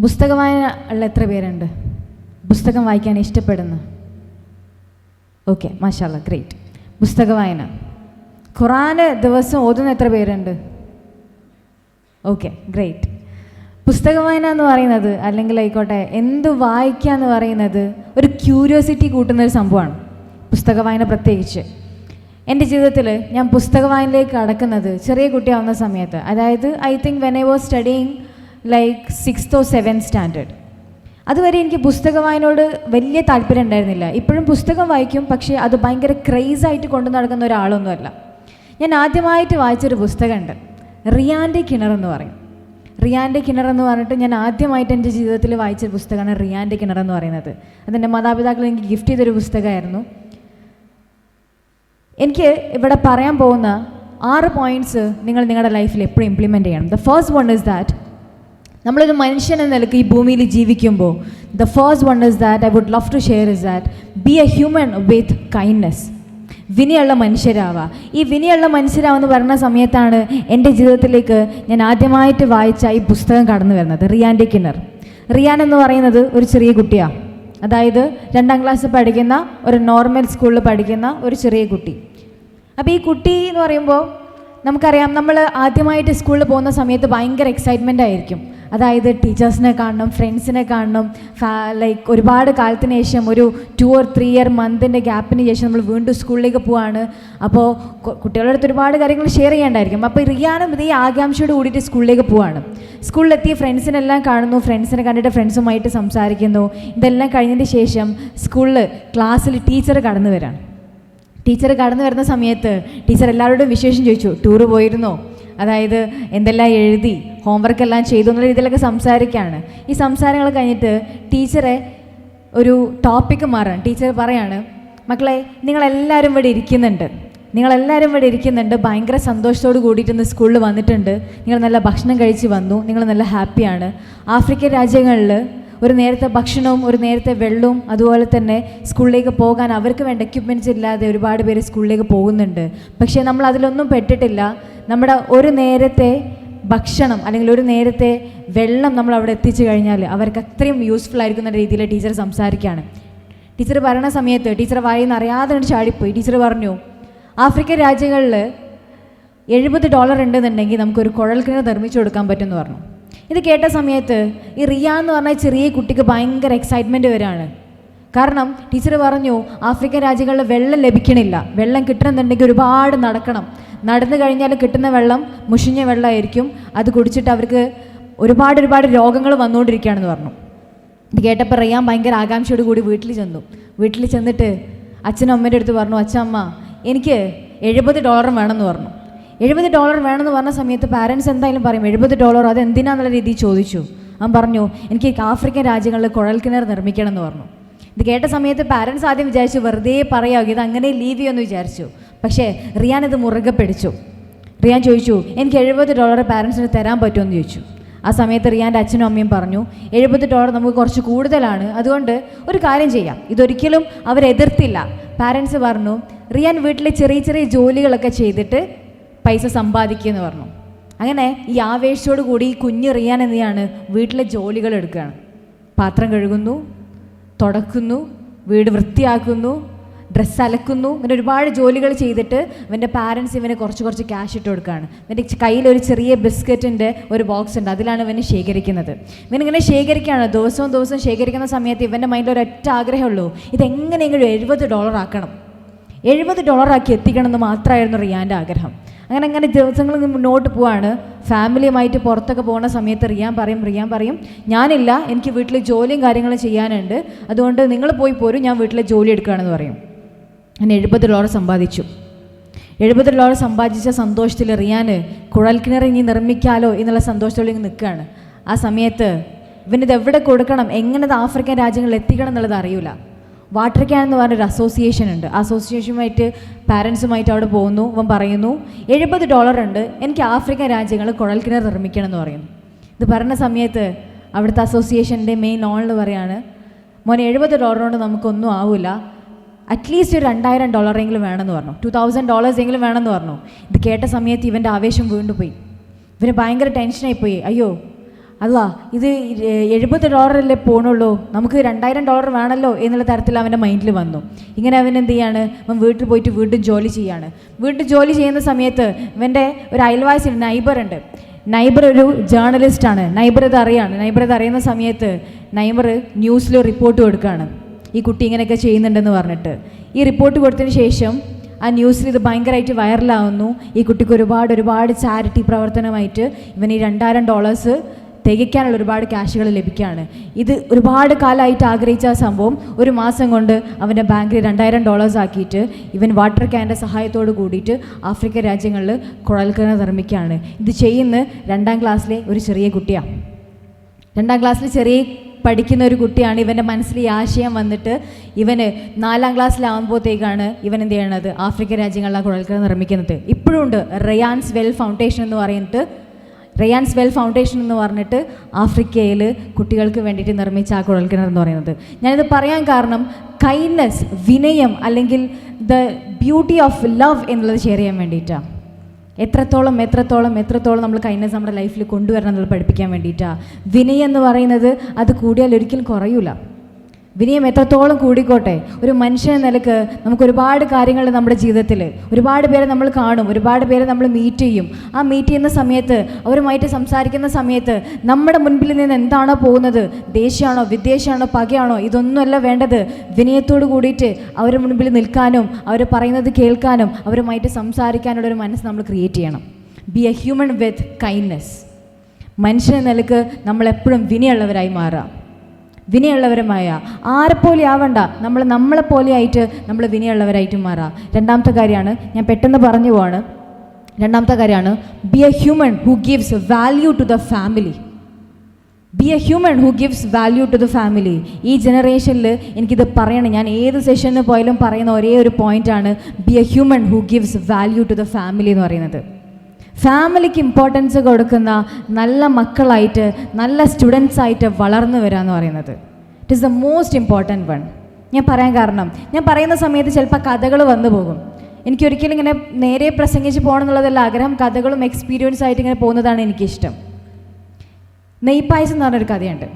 പുസ്തക വായന ഉള്ള എത്ര പേരുണ്ട്? പുസ്തകം വായിക്കാൻ ഇഷ്ടപ്പെടുന്നു? ഓക്കെ മാഷാല്ല ഗ്രേറ്റ് പുസ്തക വായന ഖുറാന് ദിവസം ഓതുന്ന എത്ര പേരുണ്ട്? ഓക്കെ ഗ്രേറ്റ് പുസ്തക വായന എന്ന് പറയുന്നത് അല്ലെങ്കിൽ ആയിക്കോട്ടെ എന്ത് വായിക്കുക എന്ന് പറയുന്നത് ഒരു ക്യൂരിയോസിറ്റി കൂട്ടുന്ന ഒരു സംഭവമാണ്. പുസ്തക വായന പ്രത്യേകിച്ച്. എന്റെ ജീവിതത്തിൽ ഞാൻ പുസ്തക വായനയിലേക്ക് കടക്കുന്നത് ചെറിയ കുട്ടിയാവുന്ന സമയത്ത്. അതായത് I think when I was studying like sixth or seven standard അതുവരെ എനിക്ക് പുസ്തക വായനയോട് വലിയ താല്പര്യം ഉണ്ടായിരുന്നില്ല. ഇപ്പോഴും പുസ്തകം വായിക്കും പക്ഷേ അത് ഭയങ്കര ക്രേസായിട്ട് കൊണ്ടു നടക്കുന്ന ഒരാളൊന്നുമല്ല. ഞാൻ ആദ്യമായിട്ട് വായിച്ചൊരു പുസ്തകമുണ്ട്. റിയാന്റെ കിണർ എന്ന് പറയും. റിയാന്റെ കിണർ എന്ന് പറഞ്ഞിട്ട് ഞാൻ ആദ്യമായിട്ട് എന്റെ ജീവിതത്തിൽ വായിച്ച പുസ്തകമാണ് റിയാന്റെ കിണർ എന്ന് പറയുന്നത്. അതെന്റെ മാതാപിതാക്കൾ എനിക്ക് ഗിഫ്റ്റ് ചെയ്തൊരു പുസ്തകമായിരുന്നു. എനിക്ക് ഇവിടെ പറയാൻ പോകുന്ന ആറ് പോയിന്റ്സ് നിങ്ങൾ നിങ്ങളുടെ ലൈഫിൽ എപ്പോഴും ഇംപ്ലിമെന്റ് ചെയ്യണം. The first one is that നമ്മളൊരു മനുഷ്യൻ എന്ന നിലയ്ക്ക് ഈ ഭൂമിയിൽ ജീവിക്കുമ്പോൾ the first one is that I would love to share is that be a human with kindness വിനിയുള്ള മനുഷ്യരാവുക ഈ വിനിയുള്ള മനുഷ്യരാവെന്ന് പറഞ്ഞ സമയത്താണ് എന്റെ ജീവിതത്തിലേക്ക് ഞാൻ ആദ്യമായിട്ട് വായിച്ച ഈ പുസ്തകം കടന്നു വരുന്നത് റിയാന്റെ കിണർ റിയാൻ എന്ന് പറയുന്നത് ഒരു ചെറിയ കുട്ടിയാണ് അതായത് രണ്ടാം ക്ലാസ് പഠിക്കുന്ന ഒരു നോർമൽ സ്കൂളിൽ പഠിക്കുന്ന ഒരു ചെറിയ കുട്ടി. അപ്പോൾ ഈ കുട്ടി എന്ന് പറയുമ്പോൾ നമുക്കറിയാം നമ്മൾ ആദ്യമായിട്ട് സ്കൂളിൽ പോകുന്ന സമയത്ത് ഭയങ്കര എക്സൈറ്റ്മെന്റ് ആയിരിക്കും. അതായത് ടീച്ചേഴ്സിനെ കാണണം ഫ്രണ്ട്സിനെ കാണണം ലൈക്ക് ഒരുപാട് കാലത്തിന് ശേഷം ഒരു ടു ഓർ ത്രീ ഇയർ മന്തിന്റെ ഗ്യാപ്പിന് ശേഷം നമ്മൾ വീണ്ടും സ്കൂളിലേക്ക് പോവാണ്. അപ്പോൾ കുട്ടികളുടെ അടുത്ത് ഒരുപാട് കാര്യങ്ങൾ ഷെയർ ചെയ്യേണ്ടായിരിക്കും. അപ്പോൾ റിയാനും ഇതേ ആകാംക്ഷയോട് കൂടിയിട്ട് സ്കൂളിലേക്ക് പോവാണ്. സ്കൂളിലെത്തി ഫ്രണ്ട്സിനെല്ലാം കാണുന്നു ഫ്രണ്ട്സിനെ കണ്ടിട്ട് ഫ്രണ്ട്സുമായിട്ട് സംസാരിക്കുന്നു. ഇതെല്ലാം കഴിഞ്ഞതിന് ശേഷം സ്കൂളിൽ ക്ലാസ്സിൽ ടീച്ചർ കടന്നു വരാണ്. ടീച്ചർ കടന്നു വരുന്ന സമയത്ത് ടീച്ചർ എല്ലാവരോടും വിശേഷം ചോദിച്ചു ടൂറ് പോയിരുന്നോ? അതായത് എന്തെല്ലാം എഴുതി ഹോംവർക്ക് എല്ലാം ചെയ്തു എന്നുള്ള രീതിയിലൊക്കെ സംസാരിക്കുകയാണ് ഈ സംസാരങ്ങൾ കഴിഞ്ഞിട്ട് ടീച്ചറെ ഒരു ടോപ്പിക്ക് മാറാണ് ടീച്ചർ പറയാണ് മക്കളെ നിങ്ങളെല്ലാവരും ഇവിടെ ഇരിക്കുന്നുണ്ട്. നിങ്ങളെല്ലാവരും ഇവിടെ ഇരിക്കുന്നുണ്ട്. ഭയങ്കര സന്തോഷത്തോട് കൂടിയിട്ട് ഇന്ന് സ്കൂളിൽ വന്നിട്ടുണ്ട്. നിങ്ങൾ നല്ല ഭക്ഷണം കഴിച്ച് വന്നു. നിങ്ങൾ നല്ല ഹാപ്പിയാണ് ആഫ്രിക്കൻ രാജ്യങ്ങളിൽ ഒരു നേരത്തെ ഭക്ഷണവും ഒരു നേരത്തെ വെള്ളവും അതുപോലെ തന്നെ സ്കൂളിലേക്ക് പോകാൻ അവർക്ക് വേണ്ട എക്യുപ്മെന്റ്സ് ഇല്ലാതെ ഒരുപാട് പേര് സ്കൂളിലേക്ക് പോകുന്നുണ്ട്. പക്ഷേ നമ്മൾ അതിലൊന്നും പെട്ടിട്ടില്ല. നമ്മുടെ ഒരു നേരത്തെ ഭക്ഷണം അല്ലെങ്കിൽ ഒരു നേരത്തെ വെള്ളം നമ്മൾ അവിടെ എത്തിച്ചു കഴിഞ്ഞാൽ അവർക്ക് അത്രയും യൂസ്ഫുൾ ആയിരിക്കുന്ന രീതിയിൽ ടീച്ചർ സംസാരിക്കുകയാണ്. ടീച്ചർ പറയുന്ന സമയത്ത് ടീച്ചർ വായിന്ന് അറിയാതെ ചാടിപ്പോയി. ടീച്ചർ പറഞ്ഞു ആഫ്രിക്കൻ രാജ്യങ്ങളിൽ എഴുപത് ഡോളർ ഉണ്ടെന്നുണ്ടെങ്കിൽ നമുക്കൊരു കുഴൽക്കിണർ നിർമ്മിച്ചു കൊടുക്കാൻ പറ്റുമെന്ന് പറഞ്ഞു. ഇത് കേട്ട സമയത്ത് ഈ റിയ എന്ന് പറഞ്ഞ ചെറിയ കുട്ടിക്ക് ഭയങ്കര എക്സൈറ്റ്മെന്റ് വരികയാണ്. കാരണം ടീച്ചർ പറഞ്ഞു ആഫ്രിക്കൻ രാജ്യങ്ങളിൽ വെള്ളം ലഭിക്കണില്ല. വെള്ളം കിട്ടണമെന്നുണ്ടെങ്കിൽ ഒരുപാട് നടക്കണം. നടന്നു കഴിഞ്ഞാൽ കിട്ടുന്ന വെള്ളം മുഷിഞ്ഞ വെള്ളമായിരിക്കും. അത് കുടിച്ചിട്ട് അവർക്ക് ഒരുപാട് ഒരുപാട് രോഗങ്ങൾ വന്നുകൊണ്ടിരിക്കുകയാണെന്ന് പറഞ്ഞു. ഇത് കേട്ടപ്പോൾ റിയാൻ ഭയങ്കര ആകാംക്ഷയോട് കൂടി വീട്ടിൽ ചെന്നു. വീട്ടിൽ ചെന്നിട്ട് അച്ഛനും അമ്മേന്റെ അടുത്ത് പറഞ്ഞു അച്ഛമ്മ എനിക്ക് എഴുപത് ഡോളർ വേണമെന്ന് പറഞ്ഞു. എഴുപത് ഡോളർ വേണമെന്ന് പറഞ്ഞ സമയത്ത് പാരൻസ് എന്തായാലും പറയും എഴുപത് ഡോളർ അത് എന്തിനാന്നുള്ള രീതിയിൽ ചോദിച്ചു. അവൻ പറഞ്ഞു എനിക്ക് ആഫ്രിക്കൻ രാജ്യങ്ങളിൽ കുഴൽക്കിണർ നിർമ്മിക്കണം എന്ന് പറഞ്ഞു. ഇത് കേട്ട സമയത്ത് പാരൻസ് ആദ്യം വിചാരിച്ചു വെറുതെ പറയാം ഇത് അങ്ങനെ ലീവ് ചെയ്യുമെന്ന് വിചാരിച്ചു. പക്ഷേ റിയാൻ ഇത് മുറുകെ പിടിച്ചു. റിയാൻ ചോദിച്ചു എനിക്ക് എഴുപത് ഡോളർ പാരൻസിന് തരാൻ പറ്റുമെന്ന് ചോദിച്ചു. ആ സമയത്ത് റിയാന്റെ അച്ഛനും അമ്മയും പറഞ്ഞു എഴുപത് ഡോളർ നമുക്ക് കുറച്ച് കൂടുതലാണ്. അതുകൊണ്ട് ഒരു കാര്യം ചെയ്യാം. ഇതൊരിക്കലും അവരെതിർത്തില്ല. പാരൻസ് പറഞ്ഞു റിയാൻ വീട്ടിലെ ചെറിയ ചെറിയ ജോലികളൊക്കെ ചെയ്തിട്ട് പൈസ സമ്പാദിക്കുമെന്ന് പറഞ്ഞു. അങ്ങനെ ഈ ആവേശത്തോടു കൂടി കുഞ്ഞ് റിയാൻ എന്തെയാണ്? വീട്ടിലെ ജോലികൾ എടുക്കുകയാണ്. പാത്രം കഴുകുന്നു തുടക്കുന്നു വീട് വൃത്തിയാക്കുന്നു ഡ്രസ്സ് അലക്കുന്നു ഇങ്ങനെ ഒരുപാട് ജോലികൾ ചെയ്തിട്ട് ഇവന്റെ പാരൻസ് ഇവന് കുറച്ച് കുറച്ച് ക്യാഷ് ഇട്ട് കൊടുക്കുകയാണ്. ഇവന്റെ ഒരു ചെറിയ ബിസ്ക്കറ്റിന്റെ ഒരു ബോക്സ് ഉണ്ട് അതിലാണ് ഇവന് ശേഖരിക്കുന്നത്. ഇവനിങ്ങനെ ശേഖരിക്കുകയാണ്. ദിവസവും ദിവസവും ശേഖരിക്കുന്ന സമയത്ത് ഇവന്റെ മൈൻഡിൽ ഒരൊറ്റ ആഗ്രഹമുള്ളൂ. ഇതെങ്ങനെയെങ്കിലും എഴുപത് ഡോളർ ആക്കണം. എഴുപത് ഡോളറാക്കി എത്തിക്കണം എന്ന് മാത്രമായിരുന്നു റിയാന്റെ ആഗ്രഹം. അങ്ങനെ അങ്ങനെ ദിവസങ്ങൾ മുന്നോട്ട് പോവാണ്. ഫാമിലിയുമായിട്ട് പുറത്തൊക്കെ പോകുന്ന സമയത്ത് റിയാൻ പറയും റിയാൻ പറയും ഞാനില്ല എനിക്ക് വീട്ടിൽ ജോലിയും കാര്യങ്ങളും ചെയ്യാനുണ്ട്. അതുകൊണ്ട് നിങ്ങൾ പോയി പോരും ഞാൻ വീട്ടിലെ ജോലി എടുക്കുകയാണെന്ന് പറയും. ഞാൻ എഴുപത് ഡോളർ സമ്പാദിച്ചു. എഴുപത് ഡോളർ സമ്പാദിച്ച സന്തോഷത്തിൽ റിയാൻ കുഴൽക്കിണർ ഇനി നിർമ്മിക്കാലോ എന്നുള്ള സന്തോഷത്തോടെ നിൽക്കുകയാണ്. ആ സമയത്ത് ഇവനിത് എവിടെ കൊടുക്കണം എങ്ങനെ ഇത് ആഫ്രിക്കൻ രാജ്യങ്ങളിൽ എത്തിക്കണം എന്നുള്ളത് അറിയില്ല വാട്ടർ ക്യാൻ എന്ന് പറഞ്ഞൊരു അസോസിയേഷൻ ഉണ്ട്. അസോസിയേഷനുമായിട്ട് പാരൻസുമായിട്ട് അവിടെ പോകുന്നു. അവൻ പറയുന്നു എഴുപത് ഡോളർ ഉണ്ട്. എനിക്ക് ആഫ്രിക്കൻ രാജ്യങ്ങൾ കുഴൽക്കിണർ നിർമ്മിക്കണം എന്ന് പറയുന്നു. ഇത് പറഞ്ഞ സമയത്ത് അവിടുത്തെ അസോസിയേഷന്റെ മെയിൻ ഓണിൽ പറയാണ് മോനെ എഴുപത് ഡോളർ കൊണ്ട് നമുക്കൊന്നും ആവില്ല അറ്റ്ലീസ്റ്റ് ഒരു രണ്ടായിരം ഡോളറെങ്കിലും വേണമെന്ന് പറഞ്ഞു. ടു തൗസൻഡ് ഡോളേഴ്സ് എങ്കിലും വേണമെന്ന് പറഞ്ഞു. ഇത് കേട്ട സമയത്ത് ഇവന്റെ ആവേശം വീണ്ടുപോയി ഇവന് ഭയങ്കര ടെൻഷനായി പോയി. അയ്യോ അല്ല ഇത് എഴുപത് ഡോളറല്ലേ പോണുള്ളൂ. നമുക്ക് രണ്ടായിരം ഡോളർ വേണമല്ലോ എന്നുള്ള തരത്തിൽ അവന്റെ മൈൻഡിൽ വന്നു. ഇങ്ങനെ അവൻ എന്ത് ചെയ്യാണ്? അവൻ വീട്ടിൽ പോയിട്ട് വീണ്ടും ജോലി ചെയ്യാണ്. വീട്ടിൽ ജോലി ചെയ്യുന്ന സമയത്ത് ഇവന്റെ ഒരു അയൽവാസി നൈബർ ഉണ്ട്. നൈബർ ഒരു ജേർണലിസ്റ്റാണ് നൈബർ ഇത് അറിയാണ്. നൈബർ ഇത് അറിയുന്ന സമയത്ത് നൈബർ ന്യൂസിൽ റിപ്പോർട്ട് കൊടുക്കുകയാണ്. ഈ കുട്ടി ഇങ്ങനെയൊക്കെ ചെയ്യുന്നുണ്ടെന്ന് പറഞ്ഞിട്ട്. ഈ റിപ്പോർട്ട് കൊടുത്തതിന് ശേഷം ആ ന്യൂസിൽ ഇത് ഭയങ്കരമായിട്ട് വൈറലാവുന്നു ഈ കുട്ടിക്ക് ഒരുപാട് ഒരുപാട് ചാരിറ്റി പ്രവർത്തനമായിട്ട് ഇവൻ ഈ രണ്ടായിരം ഡോളേഴ്സ് തികയ്ക്കാനുള്ള ഒരുപാട് ക്യാഷുകൾ ലഭിക്കുകയാണ്. ഇത് ഒരുപാട് കാലമായിട്ട് ആഗ്രഹിച്ച സംഭവം. ഒരു മാസം കൊണ്ട് അവന്റെ ബാങ്കിൽ രണ്ടായിരം ഡോളേഴ്സ് ആക്കിയിട്ട് ഇവൻ വാട്ടർ ക്യാന്റെ സഹായത്തോട് കൂടിയിട്ട് ആഫ്രിക്കൻ രാജ്യങ്ങളിൽ കുഴൽക്കിണർ നിർമ്മിക്കുകയാണ്. ഇത് ചെയ്യുന്ന രണ്ടാം ക്ലാസ്സിലെ ഒരു ചെറിയ കുട്ടിയാണ് രണ്ടാം ക്ലാസ്സിൽ ചെറിയ പഠിക്കുന്ന ഒരു കുട്ടിയാണ്. ഇവന്റെ മനസ്സിൽ ഈ ആശയം വന്നിട്ട് ഇവന് നാലാം ക്ലാസ്സിലാകുമ്പോഴത്തേക്കാണ് ഇവൻ എന്ത് ചെയ്യണത്? ആഫ്രിക്കൻ രാജ്യങ്ങളിലാണ് കുഴൽക്കിണർ നിർമ്മിക്കുന്നത്. ഇപ്പോഴും ഉണ്ട്. റയാൻസ് വെൽ ഫൗണ്ടേഷൻ എന്ന് പറഞ്ഞിട്ട് റയാൻസ് വെൽ ഫൗണ്ടേഷൻ എന്ന് പറഞ്ഞിട്ട് ആഫ്രിക്കയിൽ കുട്ടികൾക്ക് വേണ്ടിയിട്ട് നിർമ്മിച്ച ആ കുഴൽക്കിണർ എന്ന് പറയുന്നത്. ഞാനിത് പറയാൻ കാരണം കൈൻഡ്നെസ് വിനയം അല്ലെങ്കിൽ ദ ബ്യൂട്ടി ഓഫ് ലവ് എന്നുള്ളത് ഷെയർ ചെയ്യാൻ വേണ്ടിയിട്ടാണ് എത്രത്തോളം എത്രത്തോളം എത്രത്തോളം നമ്മൾ കൈൻഡ്നെസ് നമ്മുടെ ലൈഫിൽ കൊണ്ടുവരണം എന്നുള്ളത് പഠിപ്പിക്കാൻ വേണ്ടിയിട്ടാണ് വിനയം എന്ന് പറയുന്നത് അത് കൂടിയാൽ ഒരിക്കലും കുറയൂല. വിനയം എത്രത്തോളം കൂടിക്കോട്ടെ? ഒരു മനുഷ്യൻ നിലയ്ക്ക് നമുക്ക് ഒരുപാട് കാര്യങ്ങൾ നമ്മുടെ ജീവിതത്തിൽ ഒരുപാട് പേരെ നമ്മൾ കാണും ഒരുപാട് പേരെ നമ്മൾ മീറ്റ് ചെയ്യും. ആ മീറ്റ് ചെയ്യുന്ന സമയത്ത് അവരുമായിട്ട് സംസാരിക്കുന്ന സമയത്ത് നമ്മുടെ മുൻപിൽ നിന്ന് എന്താണോ പോകുന്നത്? ദേഷ്യമാണോ വിദ്വേഷമാണോ പകയാണോ? ഇതൊന്നുമല്ല വേണ്ടത്. വിനയത്തോട് കൂടിയിട്ട് അവരുടെ മുൻപിൽ നിൽക്കാനും അവർ പറയുന്നത് കേൾക്കാനും അവരുമായിട്ട് സംസാരിക്കാനുള്ള ഒരു മനസ്സ് നമ്മൾ ക്രിയേറ്റ് ചെയ്യണം. Be a human with kindness മനുഷ്യൻ നിലയ്ക്ക് നമ്മളെപ്പോഴും വിനയുള്ളവരായി മാറാം വിനയുള്ളവരുമായ ആരെപ്പോലെ ആവണ്ട. നമ്മൾ നമ്മളെപ്പോലെ ആയിട്ട് നമ്മൾ വിനയുള്ളവരായിട്ട് മാറാം. രണ്ടാമത്തെ കാര്യമാണ് ഞാൻ പെട്ടെന്ന് പറഞ്ഞു പോവാണ്. രണ്ടാമത്തെ കാര്യമാണ് be a human who gives value to the family be a human who gives value to the family ഈ ജനറേഷനിൽ എനിക്കിത് പറയണം. ഞാൻ ഏത് സെഷനിൽ പോയാലും പറയുന്ന ഒരേ ഒരു പോയിന്റാണ് be a human who gives value to the family എന്ന് പറയുന്നത്. ഫാമിലിക്ക് ഇമ്പോർട്ടൻസ് കൊടുക്കുന്ന നല്ല മക്കളായിട്ട് നല്ല സ്റ്റുഡൻസ് ആയിട്ട് വളർന്നു വരിക എന്ന് പറയുന്നത്. It is the most important one ഞാൻ പറയാൻ കാരണം ഞാൻ പറയുന്ന സമയത്ത് ചിലപ്പോൾ കഥകൾ വന്നു പോകും. എനിക്കൊരിക്കലും ഇങ്ങനെ നേരെ പ്രസംഗിച്ച് പോകണം എന്നുള്ളതല്ല ആഗ്രഹം കഥകളും എക്സ്പീരിയൻസ് ആയിട്ട് ഇങ്ങനെ പോകുന്നതാണ് എനിക്കിഷ്ടം. നെയ്പായസം എന്ന് പറഞ്ഞൊരു കഥയുണ്ട്.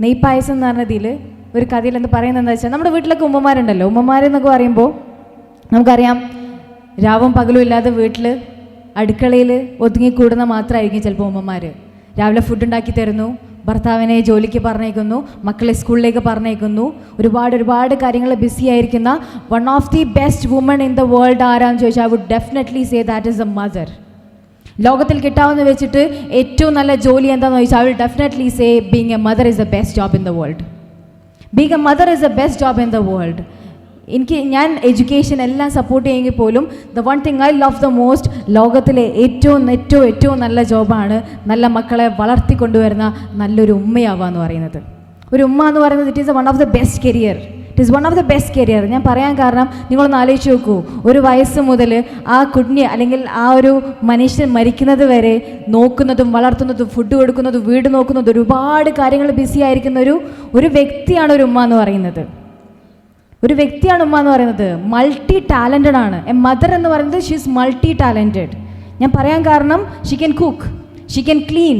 നെയ്പായസം എന്ന് പറഞ്ഞതിൽ ഒരു കഥയിൽ എന്ത് പറയുന്നത് എന്താ വെച്ചാൽ നമ്മുടെ വീട്ടിലൊക്കെ ഉമ്മമാരുണ്ടല്ലോ. ഉമ്മമാരെന്നൊക്കെ പറയുമ്പോൾ നമുക്കറിയാം രാവും പകലും ഇല്ലാതെ വീട്ടിൽ അടുക്കളയിൽ ഒതുങ്ങിക്കൂടുന്ന മാത്രമായിരിക്കും ചിലപ്പോൾ ഉമ്മമാർ രാവിലെ ഫുഡ് ഉണ്ടാക്കി തരുന്നു ഭർത്താവിനെ ജോലിക്ക് പറഞ്ഞേക്കുന്നു മക്കളെ സ്കൂളിലേക്ക് പറഞ്ഞേക്കുന്നു ഒരുപാട് ഒരുപാട് കാര്യങ്ങൾ ബിസി ആയിരിക്കുന്ന one of the best woman in the world ആരാന്ന് ചോദിച്ചാൽ I would definitely say that is a mother ലോകത്തിൽ കിട്ടാവുന്ന വെച്ചിട്ട് ഏറ്റവും നല്ല ജോലി എന്താണെന്ന് ചോദിച്ചാൽ I will definitely say being a mother is the best job in the world being a mother is the best job in the world എനിക്ക് ഞാൻ എഡ്യൂക്കേഷൻ എല്ലാം സപ്പോർട്ട് ചെയ്യുമെങ്കിൽ പോലും the one thing I love the most ലോകത്തിലെ ഏറ്റവും ഏറ്റവും ഏറ്റവും നല്ല ജോബാണ് നല്ല മക്കളെ വളർത്തിക്കൊണ്ടുവരുന്ന നല്ലൊരു ഉമ്മയാവുക എന്ന് പറയുന്നത്. ഒരു ഉമ്മ എന്ന് പറയുന്നത് it is one of the best career it is one of the best career ഞാൻ പറയാൻ കാരണം നിങ്ങളൊന്ന് ആലോചിച്ച് നോക്കൂ. ഒരു വയസ്സ് മുതൽ ആ കുഞ്ഞ് അല്ലെങ്കിൽ ആ ഒരു മനുഷ്യൻ മരിക്കുന്നത് വരെ നോക്കുന്നതും വളർത്തുന്നതും ഫുഡ് കൊടുക്കുന്നതും വീട് നോക്കുന്നതും ഒരുപാട് കാര്യങ്ങൾ ബിസി ആയിരിക്കുന്ന ഒരു ഒരു വ്യക്തിയാണ് ഒരു ഉമ്മ എന്ന് പറയുന്നത്. ഒരു വ്യക്തിയാണ് ഉമ്മ എന്ന് പറയുന്നത്. മൾട്ടി ടാലന്റഡ് ആണ്. എ മദർ എന്ന് പറയുന്നത് ഷീസ് മൾട്ടി ടാലന്റഡ് ഞാൻ പറയാൻ കാരണം she can cook she can clean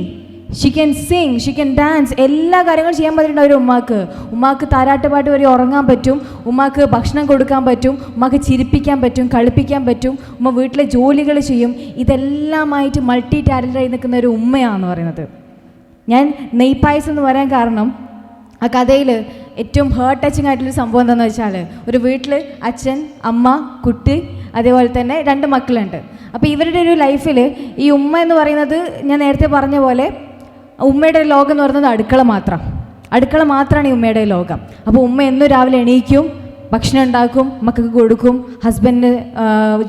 she can sing she can dance എല്ലാ കാര്യങ്ങളും ചെയ്യാൻ പറ്റിയിട്ടുണ്ട് ഒരു ഉമ്മാക്ക്. ഉമ്മാക്ക് താരാട്ടുപാട്ട് വരെ ഉറങ്ങാൻ പറ്റും ഉമ്മാക്ക് ഭക്ഷണം കൊടുക്കാൻ പറ്റും ഉമ്മാക്ക് ചിരിപ്പിക്കാൻ പറ്റും കളിപ്പിക്കാൻ പറ്റും ഉമ്മ വീട്ടിലെ ജോലികൾ ചെയ്യും. ഇതെല്ലാമായിട്ട് മൾട്ടി ടാലന്റായി നിൽക്കുന്ന ഒരു ഉമ്മയാണെന്ന് പറയുന്നത്. ഞാൻ നെയ്പായസം എന്ന് പറയാൻ കാരണം ആ കഥയിൽ ഏറ്റവും ഹേർട്ട് ടച്ചിങ് ആയിട്ടുള്ള സംഭവം എന്താണെന്ന് വെച്ചാൽ ഒരു വീട്ടിൽ അച്ഛൻ അമ്മ കുട്ടി അതേപോലെ തന്നെ രണ്ട് മക്കളുണ്ട്. അപ്പോൾ ഇവരുടെ ഒരു ലൈഫിൽ ഈ ഉമ്മ എന്ന് പറയുന്നത് ഞാൻ നേരത്തെ പറഞ്ഞ പോലെ ഉമ്മയുടെ ലോകം എന്ന് പറയുന്നത് അടുക്കള മാത്രം. അടുക്കള മാത്രമാണ് ഈ ഉമ്മയുടെ ലോകം. അപ്പോൾ ഉമ്മ എന്നും രാവിലെ എണീക്കും ഭക്ഷണം ഉണ്ടാക്കും മക്കൾക്ക് കൊടുക്കും ഹസ്ബൻഡിന്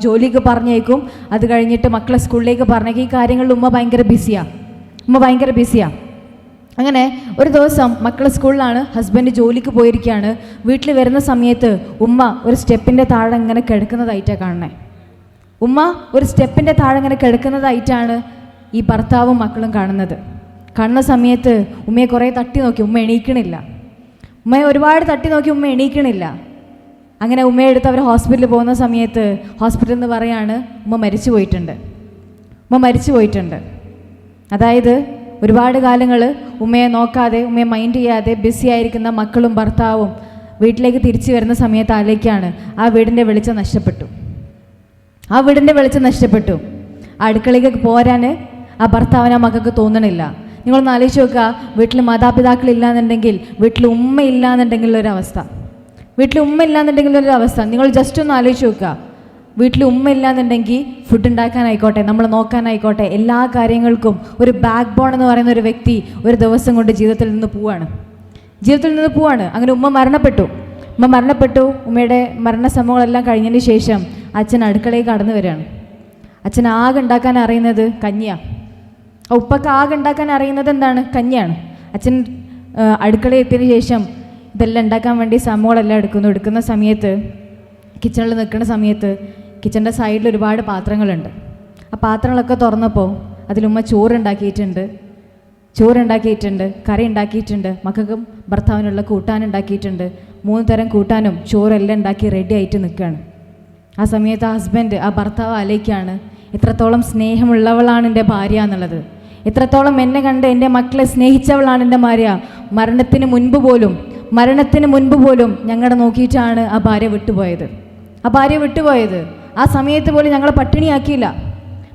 ജോലിക്ക് പറഞ്ഞേക്കും അത് കഴിഞ്ഞിട്ട് മക്കളെ സ്കൂളിലേക്ക് പറഞ്ഞേക്കും. ഈ കാര്യങ്ങളിൽ ഉമ്മ ഭയങ്കര ബിസിയാണ് ഉമ്മ ഭയങ്കര ബിസിയാണ് അങ്ങനെ ഒരു ദിവസം മക്കൾ സ്കൂളിലാണ് ഹസ്ബൻഡ് ജോലിക്ക് പോയിരിക്കുകയാണ്. വീട്ടിൽ വരുന്ന സമയത്ത് ഉമ്മ ഒരു സ്റ്റെപ്പിന്റെ താഴെ ഇങ്ങനെ കിടക്കുന്നതായിട്ടാണ് കാണണേ ഉമ്മ ഒരു സ്റ്റെപ്പിന്റെ താഴെ ഇങ്ങനെ കിടക്കുന്നതായിട്ടാണ് ഈ ഭർത്താവും മക്കളും കാണുന്നത്. കാണുന്ന സമയത്ത് ഉമ്മയെ കുറേ തട്ടി നോക്കി ഉമ്മ എണീക്കണില്ല. ഉമ്മയെ ഒരുപാട് തട്ടി നോക്കി ഉമ്മ എണീക്കണില്ല. അങ്ങനെ ഉമ്മയെ എടുത്ത് അവർ ഹോസ്പിറ്റലിൽ പോകുന്ന സമയത്ത് ഹോസ്പിറ്റലിൽ നിന്ന് പറയാണ് ഉമ്മ മരിച്ചു പോയിട്ടുണ്ട് ഉമ്മ മരിച്ചു പോയിട്ടുണ്ട് അതായത് ഒരുപാട് കാലങ്ങൾ ഉമ്മയെ നോക്കാതെ ഉമ്മയെ മൈൻഡ് ചെയ്യാതെ ബിസി ആയിരിക്കുന്ന മക്കളും ഭർത്താവും വീട്ടിലേക്ക് തിരിച്ചു വരുന്ന സമയത്ത് ആലേക്കാണ് ആ വീടിന്റെ വെളിച്ചം നഷ്ടപ്പെട്ടു. ആ വീടിന്റെ വെളിച്ചം നഷ്ടപ്പെട്ടു. അടുക്കളയിലേക്ക് പോരാൻ ആ ഭർത്താവിന് ആ മക്കൾക്ക് തോന്നണില്ല. നിങ്ങളൊന്ന് ആലോചിച്ച് നോക്കുക. വീട്ടിൽ മാതാപിതാക്കൾ ഇല്ലാന്നുണ്ടെങ്കിൽ വീട്ടിൽ ഉമ്മ ഇല്ലാന്നുണ്ടെങ്കിൽ ഒരവസ്ഥ വീട്ടിൽ ഉമ്മ അവസ്ഥ. നിങ്ങൾ ജസ്റ്റ് ഒന്ന് ആലോചിച്ച് നോക്കുക. വീട്ടിൽ ഉമ്മ ഇല്ലാന്നുണ്ടെങ്കിൽ ഫുഡ് ഉണ്ടാക്കാനായിക്കോട്ടെ നമ്മൾ നോക്കാനായിക്കോട്ടെ എല്ലാ കാര്യങ്ങൾക്കും ഒരു ബാക്ക് ബോൺ എന്ന് പറയുന്ന ഒരു വ്യക്തി ഒരു ദിവസം കൊണ്ട് ജീവിതത്തിൽ നിന്ന് പോവാണ്. ജീവിതത്തിൽ നിന്ന് പോവാണ്. അങ്ങനെ ഉമ്മ മരണപ്പെട്ടു. ഉമ്മ മരണപ്പെട്ടു. ഉമ്മയുടെ മരണസമയങ്ങളെല്ലാം കഴിഞ്ഞതിന് ശേഷം അച്ഛൻ അടുക്കളയിൽ കടന്നു വരികയാണ്. അച്ഛൻ ആകെ ഉണ്ടാക്കാൻ അറിയുന്നത് കഞ്ഞിയാണ് ഉപ്പക്ക് ആകെ ഉണ്ടാക്കാൻ അറിയുന്നത് എന്താണ്? കഞ്ഞിയാണ്. അച്ഛൻ അടുക്കളയിൽ എത്തിയതിന് ശേഷം ഇതെല്ലാം ഉണ്ടാക്കാൻ വേണ്ടി സംഭവങ്ങളെല്ലാം എടുക്കുന്നു. എടുക്കുന്ന സമയത്ത് കിച്ചണിൽ നിൽക്കുന്ന സമയത്ത് കിച്ചണിന്റെ സൈഡിൽ ഒരുപാട് പാത്രങ്ങളുണ്ട്. ആ പാത്രങ്ങളൊക്കെ തുറന്നപ്പോൾ അതിലുമ്മ ചോറുണ്ടാക്കിയിട്ടുണ്ട്. ചോറുണ്ടാക്കിയിട്ടുണ്ട് കറി ഉണ്ടാക്കിയിട്ടുണ്ട് മക്കൾക്കും ഭർത്താവിനുള്ള കൂട്ടാനുണ്ടാക്കിയിട്ടുണ്ട് മൂന്ന് തരം കൂട്ടാനും ചോറെല്ലാം ഉണ്ടാക്കി റെഡി ആയിട്ട് നിൽക്കുകയാണ്. ആ സമയത്ത് ആ ഹസ്ബൻഡ് ആ ഭർത്താവ് ആലോചിക്കുകയാണ് എത്രത്തോളം സ്നേഹമുള്ളവളാണ് എന്റെ ഭാര്യ എന്നുള്ളത്. എത്രത്തോളം എന്നെ കണ്ട് എന്റെ മക്കളെ സ്നേഹിച്ചവളാണ് എന്റെ ഭാര്യ. മരണത്തിന് മുൻപ് പോലും മരണത്തിന് മുൻപ് പോലും ഞങ്ങളുടെ നോക്കിയിട്ടാണ് ആ ഭാര്യ വിട്ടുപോയത്. ആ ഭാര്യ വിട്ടുപോയത്. ആ സമയത്ത് പോലും ഞങ്ങളെ പട്ടിണിയാക്കിയില്ല.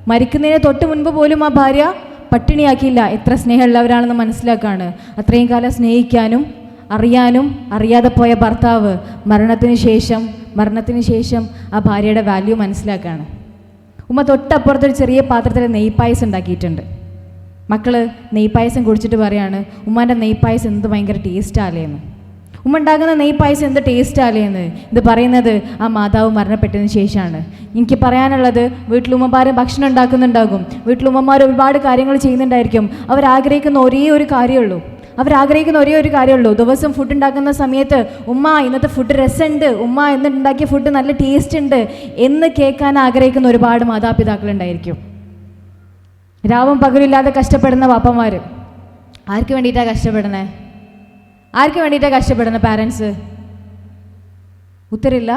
മരിക്കുന്നതിന് തൊട്ട് മുൻപ് പോലും ആ ഭാര്യ പട്ടിണിയാക്കിയില്ല. എത്ര സ്നേഹമുള്ളവരാണെന്ന് മനസ്സിലാക്കാണ്. അത്രയും കാലം സ്നേഹിക്കാനും അറിയാനും അറിയാതെ പോയ ഭർത്താവ് മരണത്തിന് ശേഷം മരണത്തിന് ശേഷം ആ ഭാര്യയുടെ വാല്യൂ മനസ്സിലാക്കാണ്. ഉമ്മ തൊട്ടപ്പുറത്തൊരു ചെറിയ പാത്രത്തിൽ നെയ്പായസം ഉണ്ടാക്കിയിട്ടുണ്ട്. മക്കൾ നെയ്പായസം കുടിച്ചിട്ട് പറയാണ് ഉമ്മാന്റെ നെയ്പായസം എന്ത് ഭയങ്കര ടേസ്റ്റാലേന്ന് ഉമ്മ ഉണ്ടാക്കുന്ന നെയ്പായസം എന്ത് ടേസ്റ്റാലേന്ന് ഇത് പറയുന്നത് ആ മാതാവ് മരണപ്പെട്ടതിന് ശേഷമാണ് എനിക്ക് പറയാനുള്ളത് വീട്ടിലുമ്മമാരും ഭക്ഷണം ഉണ്ടാക്കുന്നുണ്ടാകും. വീട്ടിലുമ്മമാർ ഒരുപാട് കാര്യങ്ങൾ ചെയ്യുന്നുണ്ടായിരിക്കും. അവർ ആഗ്രഹിക്കുന്ന ഒരേ ഒരു കാര്യമുള്ളൂ. അവരാഗ്രഹിക്കുന്ന ഒരേ ഒരു കാര്യമുള്ളൂ. ദിവസം ഫുഡ് ഉണ്ടാക്കുന്ന സമയത്ത് ഉമ്മ ഇന്നത്തെ ഫുഡ് രസമുണ്ട്. ഉമ്മ ഇന്ന് ഉണ്ടാക്കിയ ഫുഡ് നല്ല ടേസ്റ്റ് ഉണ്ട്. എന്ന് കേൾക്കാൻ ആഗ്രഹിക്കുന്ന ഒരുപാട് മാതാപിതാക്കളുണ്ടായിരിക്കും. രാവും പകലില്ലാതെ കഷ്ടപ്പെടുന്ന വാപ്പന്മാർ ആർക്ക് വേണ്ടിയിട്ടാണ് കഷ്ടപ്പെടുന്നത് ആർക്ക് വേണ്ടിയിട്ടാണ് കഷ്ടപ്പെടുന്നത് പാരൻസ് ഉത്തരില്ല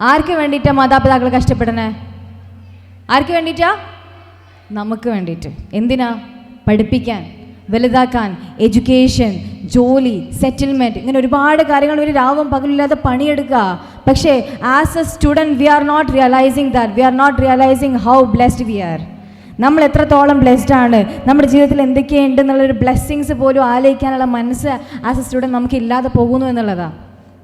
ആർക്ക് വേണ്ടിയിട്ടാണ് മാതാപിതാക്കൾ കഷ്ടപ്പെടുന്നത് ആർക്ക് വേണ്ടിയിട്ടാ? നമുക്ക് വേണ്ടിയിട്ട്. എന്തിനാ? പഠിപ്പിക്കാൻ വലുതാക്കാൻ എഡ്യൂക്കേഷൻ ജോലി സെറ്റിൽമെന്റ് ഇങ്ങനെ ഒരുപാട് കാര്യങ്ങൾ ഒരു രാവും പകലില്ലാതെ പണിയെടുക്കുക. പക്ഷേ as a student we are not realising that we are not realising how blessed we are നമ്മൾ എത്രത്തോളം ബ്ലെസ്ഡ് ആണ്. നമ്മുടെ ജീവിതത്തിൽ എന്തൊക്കെയുണ്ട് എന്നുള്ളൊരു ബ്ലെസ്സിങ്സ് പോലും ആലോചിക്കാനുള്ള മനസ്സ് ആസ് എ സ്റ്റുഡന്റ് നമുക്ക് ഇല്ലാതെ പോകുന്നു എന്നുള്ളതാണ്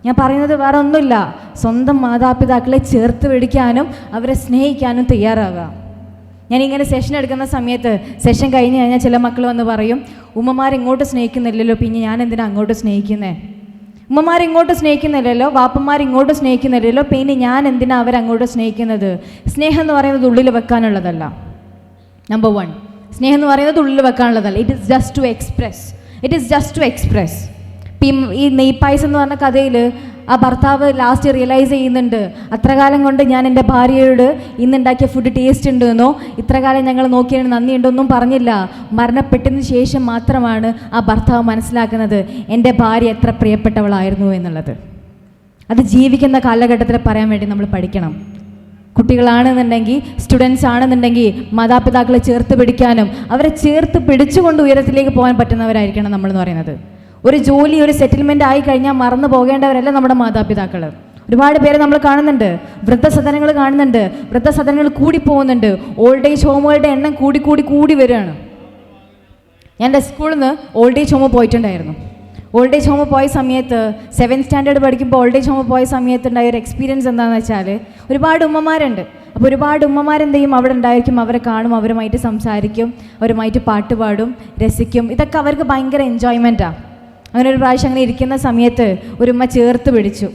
ഞാൻ പറയുന്നത് വേറെ ഒന്നുമില്ല. സ്വന്തം മാതാപിതാക്കളെ ചേർത്ത് പിടിക്കാനും അവരെ സ്നേഹിക്കാനും തയ്യാറാവുക. ഞാനിങ്ങനെ സെഷൻ എടുക്കുന്ന സമയത്ത് സെഷൻ കഴിഞ്ഞ് കഴിഞ്ഞാൽ ചില മക്കൾ വന്ന് പറയും ഉമ്മമാർ ഇങ്ങോട്ട് സ്നേഹിക്കുന്നില്ലല്ലോ പിന്നെ ഞാൻ എന്തിനാ അങ്ങോട്ട് സ്നേഹിക്കുന്നേ? ഉമ്മമാർ ഇങ്ങോട്ട് സ്നേഹിക്കുന്നില്ലല്ലോ വാപ്പന്മാർ ഇങ്ങോട്ട് സ്നേഹിക്കുന്നില്ലല്ലോ പിന്നെ ഞാൻ എന്തിനാ അവരങ്ങോട്ട് സ്നേഹിക്കുന്നത്? സ്നേഹം എന്ന് പറയുന്നത് ഉള്ളിൽ വെക്കാനുള്ളതല്ല. നമ്പർ വൺ സ്നേഹം എന്ന് പറയുന്നത് ഉള്ളിൽ വെക്കാനുള്ളതല്ല. It is just to express it is just to express ഈ നെയ്പായസം എന്ന് പറഞ്ഞ കഥയിൽ ആ ഭർത്താവ് ലാസ്റ്റ് റിയലൈസ് ചെയ്യുന്നുണ്ട്. അത്ര കാലം കൊണ്ട് ഞാൻ എന്റെ ഭാര്യയോട് ഇന്നുണ്ടാക്കിയ ഫുഡ് ടേസ്റ്റ് ഉണ്ടെന്നോ ഇത്ര കാലം ഞങ്ങൾ നോക്കിയാണ് നന്ദിയുണ്ടോന്നും പറഞ്ഞില്ല. മരണപ്പെട്ടതിന് ശേഷം മാത്രമാണ് ആ ഭർത്താവ് മനസ്സിലാക്കുന്നത് എന്റെ ഭാര്യ എത്ര പ്രിയപ്പെട്ടവളായിരുന്നു എന്നുള്ളത്. അത് ജീവിക്കുന്ന കാലഘട്ടത്തിൽ പറയാൻ വേണ്ടി നമ്മൾ പഠിക്കണം. കുട്ടികളാണെന്നുണ്ടെങ്കിൽ സ്റ്റുഡൻസ് ആണെന്നുണ്ടെങ്കിൽ മാതാപിതാക്കളെ ചേർത്ത് പിടിക്കാനും അവരെ ചേർത്ത് പിടിച്ചുകൊണ്ട് ഉയരത്തിലേക്ക് പോകാൻ പറ്റുന്നവരായിരിക്കണം നമ്മളെന്ന് പറയുന്നത്. ഒരു ജോലി ഒരു സെറ്റിൽമെന്റ് ആയി കഴിഞ്ഞാൽ മറന്നു പോകേണ്ടവരല്ല നമ്മുടെ മാതാപിതാക്കൾ ഒരുപാട് പേരെ നമ്മൾ കാണുന്നുണ്ട്. വൃദ്ധസദനങ്ങൾ കാണുന്നുണ്ട്. വൃദ്ധസദനങ്ങൾ കൂടി പോകുന്നുണ്ട്. ഓൾഡ് ഏജ് ഹോമുകളുടെ എണ്ണം കൂടി കൂടി കൂടി വരികയാണ്. ഞാൻ എന്റെ സ്കൂളിൽ നിന്ന് ഓൾഡ് ഏജ് ഹോം പോയിട്ടുണ്ടായിരുന്നു. ഓൾഡ് ഏജ് ഹോം പോയ സമയത്ത് സെവൻത് സ്റ്റാൻഡേർഡ് പഠിക്കുമ്പോൾ ഓൾഡ് ഏജ് ഹോം പോയ സമയത്ത് ഉണ്ടായ ഒരു എക്സ്പീരിയൻസ് എന്താണെന്ന് വെച്ചാൽ ഒരുപാട് ഉമ്മമാരുണ്ട്. അപ്പോൾ ഒരുപാട് ഉമ്മമാരെന്ത് ചെയ്യും? അവിടെ ഉണ്ടായിരിക്കും. അവരെ കാണും. അവരുമായിട്ട് സംസാരിക്കും. അവരുമായിട്ട് പാട്ട് പാടും. രസിക്കും. ഇതൊക്കെ അവർക്ക് ഭയങ്കര എൻജോയ്മെന്റാണ് അങ്ങനെ ഒരു പ്രാവശ്യം അങ്ങനെ ഇരിക്കുന്ന സമയത്ത് ഒരു ഉമ്മ ചേർത്ത് പിടിച്ചു.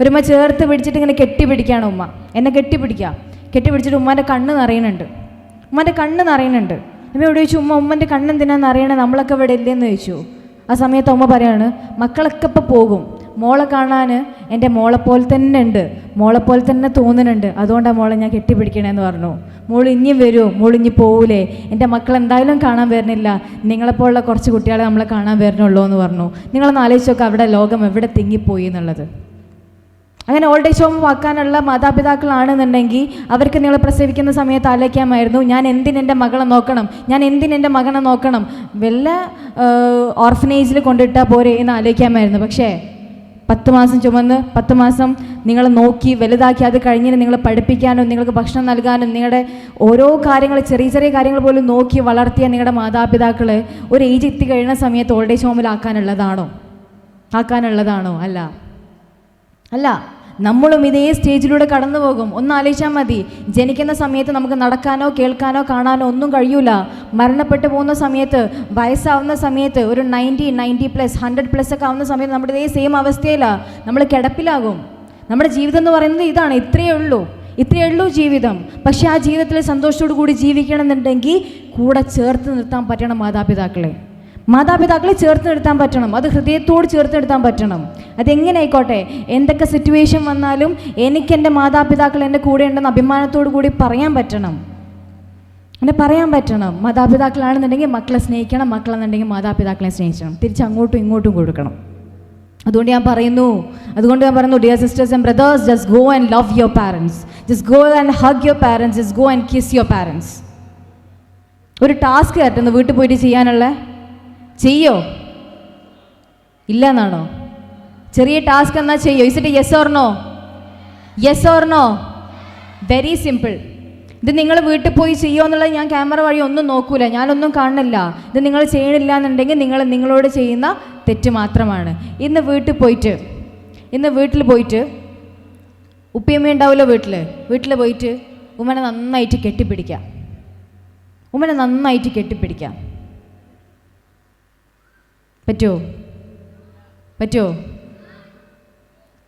ഒരു ഉമ്മ ചേർത്ത് പിടിച്ചിട്ട് ഇങ്ങനെ കെട്ടിപ്പിടിക്കുകയാണ് ഉമ്മ. എന്നെ കെട്ടിപ്പിടിക്കുക. കെട്ടിപ്പിടിച്ചിട്ട് ഉമ്മന്റെ കണ്ണ് നിറയുന്നുണ്ട്. ഉമ്മന്റെ കണ്ണ് നിറയുന്നുണ്ട്. അപ്പോൾ ഇവിടെ ചോദിച്ചു ഉമ്മ ഉമ്മന്റെ കണ്ണെന്തിനാണെന്ന് അറിയണേ? നമ്മളൊക്കെ ഇവിടെ ഇല്ലെന്ന് ചോദിച്ചു. ആ സമയത്ത് അമ്മ പറയാണ് മക്കളൊക്കെ ഇപ്പോൾ പോകും. മോളെ കാണാൻ എന്റെ മോളെപ്പോലെ പോലെ തന്നെ ഉണ്ട്. മോളെപ്പോലെ പോലെ തന്നെ തോന്നുന്നുണ്ട്. അതുകൊണ്ടാണ് മോളെ ഞാൻ കെട്ടിപ്പിടിക്കണേന്ന് പറഞ്ഞു. മോൾ ഇനിയും വരുമോ മോൾ ഇനി പോകൂലേ എന്റെ മക്കൾ എന്തായാലും കാണാൻ വരുന്നില്ല. നിങ്ങളെപ്പോലുള്ള കുറച്ച് കുട്ടികളെ നമ്മളെ കാണാൻ വരുന്നുള്ളൂ എന്ന് പറഞ്ഞു. നിങ്ങളൊന്ന് ആലോചിച്ച് അവിടെ ലോകം എവിടെ തിങ്ങിപ്പോയി എന്നുള്ളത്. അങ്ങനെ ഓൾഡ് ഏജ് ഹോം വാക്കാനുള്ള മാതാപിതാക്കളാണെന്നുണ്ടെങ്കിൽ അവർക്ക് നിങ്ങൾ പ്രസവിക്കുന്ന സമയത്ത് ആലോചിക്കാമായിരുന്നു ഞാൻ എന്തിനെന്റെ മകളെ നോക്കണം? ഞാൻ എന്തിനെന്റെ മകനെ നോക്കണം? വല്ല ഓർഫനേജിൽ കൊണ്ടിട്ടാൽ പോരെ എന്ന് ആലോചിക്കാമായിരുന്നു. പക്ഷേ പത്ത് മാസം ചുമന്ന് പത്ത് മാസം നിങ്ങൾ നോക്കി വലുതാക്കി അത് കഴിഞ്ഞിട്ട് നിങ്ങൾ പഠിപ്പിക്കാനും നിങ്ങൾക്ക് ഭക്ഷണം നൽകാനും നിങ്ങളുടെ ഓരോ കാര്യങ്ങൾ ചെറിയ ചെറിയ കാര്യങ്ങൾ പോലും നോക്കി വളർത്തിയ നിങ്ങളുടെ മാതാപിതാക്കൾ ഒരു ഏജ് എത്തി കഴിയുന്ന സമയത്ത് ഓൾഡ് ഏജ് ഹോമിലാക്കാനുള്ളതാണോ ആക്കാനുള്ളതാണോ? അല്ല. അല്ല. നമ്മളും ഇതേ സ്റ്റേജിലൂടെ കടന്നു പോകും. ഒന്ന് ആലോചിച്ചാൽ മതി. ജനിക്കുന്ന സമയത്ത് നമുക്ക് നടക്കാനോ കേൾക്കാനോ കാണാനോ ഒന്നും കഴിയൂല. മരണപ്പെട്ടു പോകുന്ന സമയത്ത് വയസ്സാവുന്ന സമയത്ത് ഒരു ninety ninety plus hundred plus ഒക്കെ ആവുന്ന സമയത്ത് നമ്മുടെ ഇതേ സെയിം അവസ്ഥയിലാണ് നമ്മൾ കിടപ്പിലാകും. നമ്മുടെ ജീവിതം എന്ന് പറയുന്നത് ഇതാണ്. ഇത്രയേ ഉള്ളൂ. ഇത്രയേ ഉള്ളൂ ജീവിതം. പക്ഷേ ആ ജീവിതത്തിൽ സന്തോഷത്തോടു കൂടി ജീവിക്കണമെന്നുണ്ടെങ്കിൽ കൂടെ ചേർത്ത് നിർത്താൻ പറ്റണം മാതാപിതാക്കളെ. മാതാപിതാക്കളെ ചേർത്ത് നിർത്താൻ പറ്റണം. അത് ഹൃദയത്തോട് ചേർത്ത് നിർത്താൻ പറ്റണം. അതെങ്ങനെ ആയിക്കോട്ടെ എന്തൊക്കെ സിറ്റുവേഷൻ വന്നാലും എനിക്ക് എന്റെ മാതാപിതാക്കൾ എന്റെ കൂടെ ഉണ്ടെന്ന് അഭിമാനത്തോടു കൂടി പറയാൻ പറ്റണം. അങ്ങനെ പറയാൻ പറ്റണം. മാതാപിതാക്കളാണെന്നുണ്ടെങ്കിൽ മക്കളെ സ്നേഹിക്കണം. മക്കളെന്നുണ്ടെങ്കിൽ മാതാപിതാക്കളെ സ്നേഹിക്കണം. തിരിച്ച് അങ്ങോട്ടും ഇങ്ങോട്ടും കൊടുക്കണം. അതുകൊണ്ട് ഞാൻ പറയുന്നു. അതുകൊണ്ട് ഞാൻ പറയുന്നു dear sisters and brothers just go and love your parents just go and hug your parents just go and kiss your parents ഒരു ടാസ്ക് തട്ടുന്നു വീട്ടിൽ പോയിട്ട് ചെയ്യാനുള്ള? ചെയ്യോ? ഇല്ല എന്നാണോ ചെറിയ ടാസ്ക് എന്നാ ചെയ്യോ? Is it yes or no yes or no very simple ഇത് നിങ്ങൾ വീട്ടിൽ പോയി ചെയ്യുമോ എന്നുള്ളത് ഞാൻ ക്യാമറ വഴി ഒന്നും നോക്കൂല. ഞാനൊന്നും കാണില്ല ഇത് നിങ്ങൾ ചെയ്യണില്ല എന്നുണ്ടെങ്കിൽ നിങ്ങൾ നിങ്ങളോട് ചെയ്യുന്ന തെറ്റ് മാത്രമാണ്. ഇന്ന് വീട്ടിൽ പോയിട്ട് ഇന്ന് വീട്ടിൽ പോയിട്ട് ഉപ്പിയമ്മ ഉണ്ടാവില്ല വീട്ടിൽ വീട്ടിൽ പോയിട്ട് ഉമ്മനെ നന്നായിട്ട് കെട്ടിപ്പിടിക്കാം. ഉമ്മനെ നന്നായിട്ട് കെട്ടിപ്പിടിക്കാം. പറ്റുമോ പറ്റുമോ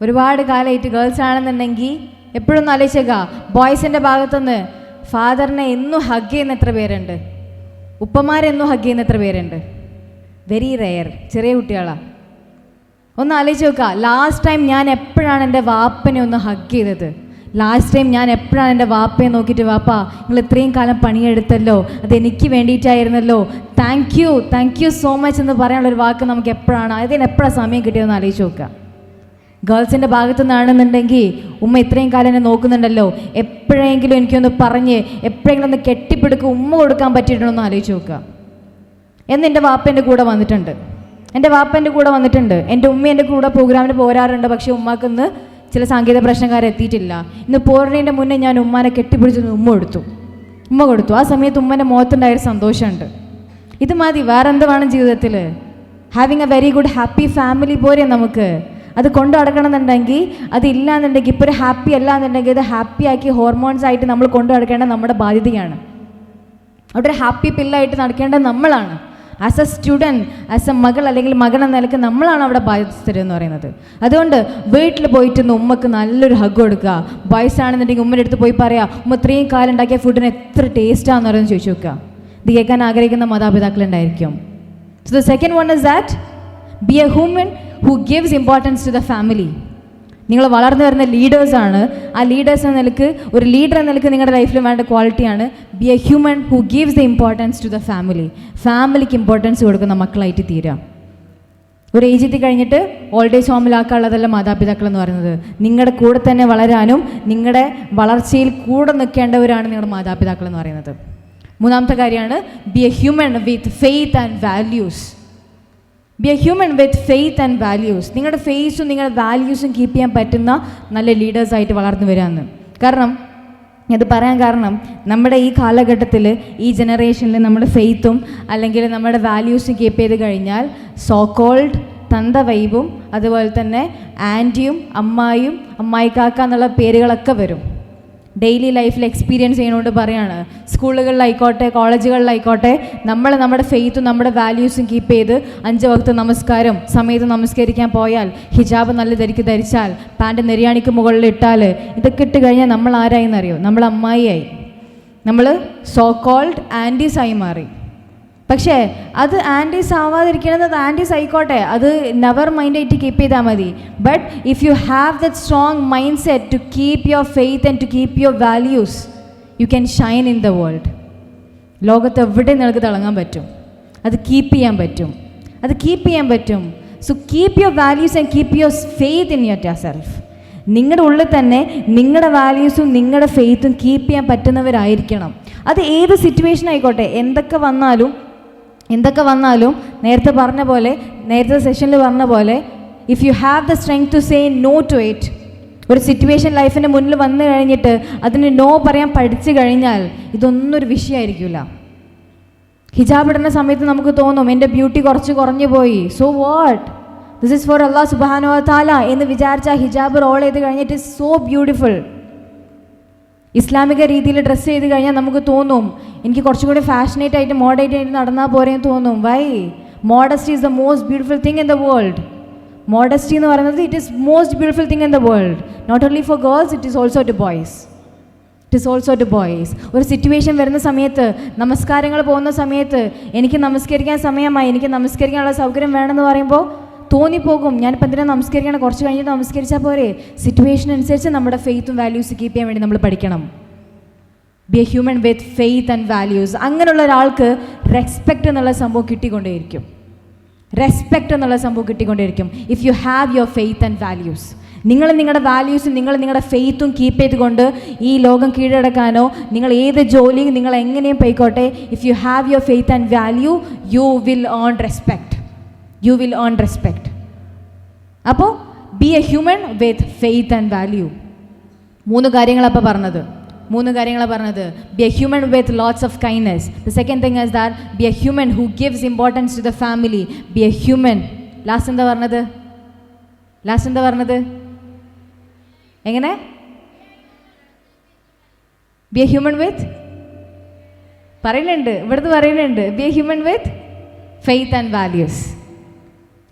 ഒരുപാട് കാലമായിട്ട് ഗേൾസ് ആണെന്നുണ്ടെങ്കിൽ എപ്പോഴൊന്നും ആലോചിച്ചേക്ക. ബോയ്സിന്റെ ഭാഗത്തുനിന്ന് ഫാദറിനെ എന്നും ഹഗ് ചെയ്യുന്ന എത്ര പേരുണ്ട്. ഉപ്പമാരെന്നും ഹഗ് ചെയ്യുന്ന എത്ര പേരുണ്ട്. വെരി റെയർ ചെറിയ കുട്ടികളാ. ഒന്ന് ആലോചിച്ച് നോക്കുക ലാസ്റ്റ് ടൈം ഞാൻ എപ്പോഴാണ് എന്റെ വാപ്പനെ ഒന്ന് ഹഗ് ചെയ്തത്? ലാസ്റ്റ് ടൈം ഞാൻ എപ്പോഴാണ് എന്റെ വാപ്പയെ നോക്കിയിട്ട് വാപ്പ നിങ്ങൾ ഇത്രയും കാലം പണിയെടുത്തല്ലോ അത് എനിക്ക് വേണ്ടിയിട്ടായിരുന്നല്ലോ. Thank you thank you so much എന്ന് പറയാനുള്ളൊരു വാക്ക് നമുക്ക് എപ്പോഴാണ് അതിന് എപ്പോഴാണ് സമയം കിട്ടിയതെന്ന് ആലോചിച്ച് നോക്കുക. ഗേൾസിന്റെ ഭാഗത്തു നിന്നാണെന്നുണ്ടെങ്കിൽ ഉമ്മ ഇത്രയും കാലം എന്നെ നോക്കുന്നുണ്ടല്ലോ. എപ്പോഴെങ്കിലും എനിക്കൊന്ന് പറഞ്ഞ് എപ്പോഴെങ്കിലും ഒന്ന് കെട്ടിപ്പിടുക്കുക ഉമ്മ കൊടുക്കാൻ പറ്റിയിട്ടുണ്ടോ എന്ന് ആലോചിച്ച് നോക്കുക. എന്ന് എന്റെ വാപ്പ എന്റെ കൂടെ വന്നിട്ടുണ്ട്. എന്റെ വാപ്പ എന്റെ കൂടെ വന്നിട്ടുണ്ട്. എന്റെ ഉമ്മ എന്റെ കൂടെ പ്രോഗ്രാമിന് പോരാറുണ്ട് പക്ഷേ ഉമ്മാക്ക് ഇന്ന് ചില സാങ്കേതിക പ്രശ്നക്കാരെത്തിയിട്ടില്ല ഇന്ന് പോരണേന്റെ മുന്നേ ഞാൻ ഉമ്മാനെ കെട്ടിപ്പിടിച്ച് ഉമ്മ കൊടുത്തു. ഉമ്മ കൊടുത്തു. ആ സമയത്ത് ഉമ്മന്റെ മുഖത്തുണ്ടായൊരു സന്തോഷമുണ്ട്. ഇത് മതി വേറെന്ത് വേണം ജീവിതത്തിൽ having a very good happy family പോരെ നമുക്ക് അത് കൊണ്ടു നടക്കണം എന്നുണ്ടെങ്കിൽ അതില്ല എന്നുണ്ടെങ്കിൽ ഇപ്പോൾ ഒരു ഹാപ്പി അല്ല എന്നുണ്ടെങ്കിൽ ഇത് ഹാപ്പി ആക്കി ഹോർമോൺസ് ആയിട്ട് നമ്മൾ കൊണ്ടു നടക്കേണ്ടത് നമ്മുടെ ബാധ്യതയാണ്. അവിടെ ഒരു ഹാപ്പി പില്ലായിട്ട് നടക്കേണ്ടത് നമ്മളാണ്. As a student as a മകൾ അല്ലെങ്കിൽ മകൻ എന്ന നിലയ്ക്ക് നമ്മളാണ് അവിടെ ബാധ്യസ്ഥർ എന്ന് പറയുന്നത്. അതുകൊണ്ട് വീട്ടിൽ പോയിട്ട് ഒന്ന് ഉമ്മക്ക് നല്ലൊരു ഹഗ് കൊടുക്കുക. വയസ്സാണെന്നുണ്ടെങ്കിൽ ഉമ്മന്റെ അടുത്ത് പോയി പറയാം ഉമ്മ ഇത്രയും കാലം ഉണ്ടാക്കിയ ഫുഡിന് എത്ര ടേസ്റ്റാന്ന് പറയുന്നത് ചോദിച്ചു നോക്കുക. ഇത് കേൾക്കാൻ ആഗ്രഹിക്കുന്ന മാതാപിതാക്കളുണ്ടായിരിക്കും so the second one is that be a human who gives importance to the family നിങ്ങൾ വളർന്നു വരുന്ന ലീഡേഴ്സാണ് ആ ലീഡേഴ്സ് എന്ന നിലയ്ക്ക് ഒരു ലീഡർ എന്ന നിലയ്ക്ക് നിങ്ങളുടെ ലൈഫിൽ വേണ്ട ക്വാളിറ്റിയാണ് be a human who gives the importance to the family ഫാമിലിക്ക് ഇമ്പോർട്ടൻസ് കൊടുക്കുന്ന മക്കളായിട്ട് തീരുക. ഒരു ഏജ് എത്തി കഴിഞ്ഞിട്ട് ഓൾഡ് ഏജ് ഹോമിലാക്കാനുള്ളതല്ല മാതാപിതാക്കൾ എന്ന് പറയുന്നത്. നിങ്ങളുടെ കൂടെ തന്നെ വളരാനും നിങ്ങളുടെ വളർച്ചയിൽ കൂടെ നിൽക്കേണ്ടവരാണ് നിങ്ങളുടെ മാതാപിതാക്കൾ എന്ന് പറയുന്നത്. മൂന്നാമത്തെ കാര്യമാണ് be a human with faith and values be a human with faith and values നിങ്ങളുടെ ഫെയ്സും നിങ്ങളുടെ വാല്യൂസും കീപ്പ് ചെയ്യാൻ പറ്റുന്ന നല്ല ലീഡേഴ്സായിട്ട് വളർന്നു വരാമെന്ന് കാരണം ഇത് പറയാൻ കാരണം നമ്മുടെ ഈ കാലഘട്ടത്തിൽ ഈ ജനറേഷനിൽ നമ്മുടെ ഫെയ്ത്തും അല്ലെങ്കിൽ നമ്മുടെ വാല്യൂസും കീപ്പ് ചെയ്ത് കഴിഞ്ഞാൽ സോ കോൾഡ് തന്ത വൈബും അതുപോലെ തന്നെ ആന്റിയും അമ്മായിയും അമ്മായിക്കാക്ക എന്നുള്ള പേരുകളൊക്കെ വരും. ഡെയിലി ലൈഫിൽ എക്സ്പീരിയൻസ് ചെയ്യണോണ്ട് പറയാണ്. സ്കൂളുകളിലായിക്കോട്ടെ കോളേജുകളിലായിക്കോട്ടെ നമ്മൾ നമ്മുടെ ഫെയ്ത്തും നമ്മുടെ വാല്യൂസും കീപ്പ് ചെയ്ത് അഞ്ച് വക്ത നമസ്കാരം സമയത്ത് നമസ്കരിക്കാൻ പോയാൽ ഹിജാബ് നല്ല ധരിക്ക് ധരിച്ചാൽ പാന്റ് നെരിയാണിക്ക് മുകളിൽ ഇട്ടാൽ ഇതൊക്കെ ഇട്ട് കഴിഞ്ഞാൽ നമ്മൾ ആരായെന്നറിയോ നമ്മൾ അമ്മായിയായി. നമ്മൾ സോ കോൾഡ് ആന്റീസായി മാറി പക്ഷേ അത് ആന്റീസ് ആവാതിരിക്കുന്നത് ആന്റീസ് ആയിക്കോട്ടെ അത് നെവർ മൈൻഡായിട്ട് കീപ്പ് ചെയ്താൽ മതി. But if you have that strong mind set to keep your faith and to keep your values you can shine in the world ലോകത്ത് എവിടെ നിനക്ക് തിളങ്ങാൻ പറ്റും? അത് കീപ്പ് ചെയ്യാൻ പറ്റും. അത് കീപ്പ് ചെയ്യാൻ പറ്റും. So keep your values and keep your faith in yourself നിങ്ങളുടെ ഉള്ളിൽ തന്നെ നിങ്ങളുടെ വാല്യൂസും നിങ്ങളുടെ ഫെയ്ത്തും കീപ്പ് ചെയ്യാൻ പറ്റുന്നവരായിരിക്കണം. അത് ഏത് സിറ്റുവേഷൻ ആയിക്കോട്ടെ എന്തൊക്കെ വന്നാലും എന്തൊക്കെ വന്നാലും നേരത്തെ പറഞ്ഞ പോലെ നേരത്തെ സെഷനിൽ പറഞ്ഞ പോലെ if you have the strength to say no to it ഒരു സിറ്റുവേഷൻ ലൈഫിന്റെ മുന്നിൽ വന്നു കഴിഞ്ഞിട്ട് അതിന് നോ പറയാൻ പഠിച്ചു കഴിഞ്ഞാൽ ഇതൊന്നും ഒരു വിഷയമായിരിക്കില്ല ഹിജാബ് ഇടുന്ന സമയത്ത് നമുക്ക് തോന്നും എന്റെ ബ്യൂട്ടി കുറച്ച് കുറഞ്ഞു പോയി. So what this is for അള്ളാഹ് സുബാനോ താല എന്ന് വിചാരിച്ച ഹിജാബ് റോൾ ചെയ്ത് കഴിഞ്ഞിട്ട് സോ ബ്യൂട്ടിഫുൾ ഇസ്ലാമിക രീതിയിൽ ഡ്രസ്സ് ചെയ്ത് കഴിഞ്ഞാൽ നമുക്ക് തോന്നും എനിക്ക് കുറച്ചും കൂടി ഫാഷനേറ്റ് ആയിട്ട് മോഡേറ്റ് ആയിട്ട് നടന്നാൽ പോരെയും തോന്നും. Why modesty is the most beautiful thing in the world modesty എന്ന് പറയുന്നത് it is most beautiful thing in the world not only for girls it is also to boys it is also to boys ഒരു situation വരുന്ന സമയത്ത് നമസ്കാരങ്ങൾ പോകുന്ന സമയത്ത് എനിക്ക് നമസ്കരിക്കാൻ സമയമായി എനിക്ക് നമസ്കരിക്കാനുള്ള സൗകര്യം വേണമെന്ന് പറയുമ്പോൾ തോന്നിപ്പോകും. ഞാനിപ്പോൾ എന്തിനാ നമസ്കരിക്കണം? കുറച്ച് കഴിഞ്ഞിട്ട് നമസ്കരിച്ചാൽ പോരെ? സിറ്റുവേഷൻ അനുസരിച്ച് നമ്മുടെ ഫെയ്ത്തും വാല്യൂസ് കീപ്പ് ചെയ്യാൻ വേണ്ടി നമ്മൾ പഠിക്കണം. Be a human with faith and values അങ്ങനെയുള്ള ഒരാൾക്ക് റെസ്പെക്റ്റ് എന്നുള്ള സംഭവം കിട്ടിക്കൊണ്ടേയിരിക്കും. റെസ്പെക്റ്റ് എന്നുള്ള സംഭവം കിട്ടിക്കൊണ്ടേയിരിക്കും. If you have your faith and values നിങ്ങൾ നിങ്ങളുടെ വാല്യൂസും നിങ്ങൾ നിങ്ങളുടെ ഫെയ്ത്തും കീപ്പ് ചെയ്തുകൊണ്ട് ഈ ലോകം കീഴടക്കാനോ നിങ്ങൾ ഏത് ജോലിയും നിങ്ങൾ എങ്ങനെയും പോയിക്കോട്ടെ. If you have your faith and value you will earn respect you will earn respect അപ്പോൾ be a human with faith and value മൂന്ന് കാര്യങ്ങളപ്പോൾ പറഞ്ഞത്. മൂന്ന് കാര്യങ്ങളാണ് പറഞ്ഞത്. Be a human with lots of kindness the second thing is that be a human who gives importance to the family be a human last എന്താ പറഞ്ഞത്? Last എന്താ പറഞ്ഞത്? എങ്ങനെ? ബി എ ഹ്യൂമൻ വിത്ത് പറയുന്നുണ്ട്. ഇവിടുന്ന് പറയുന്നുണ്ട്. Be a human with faith and values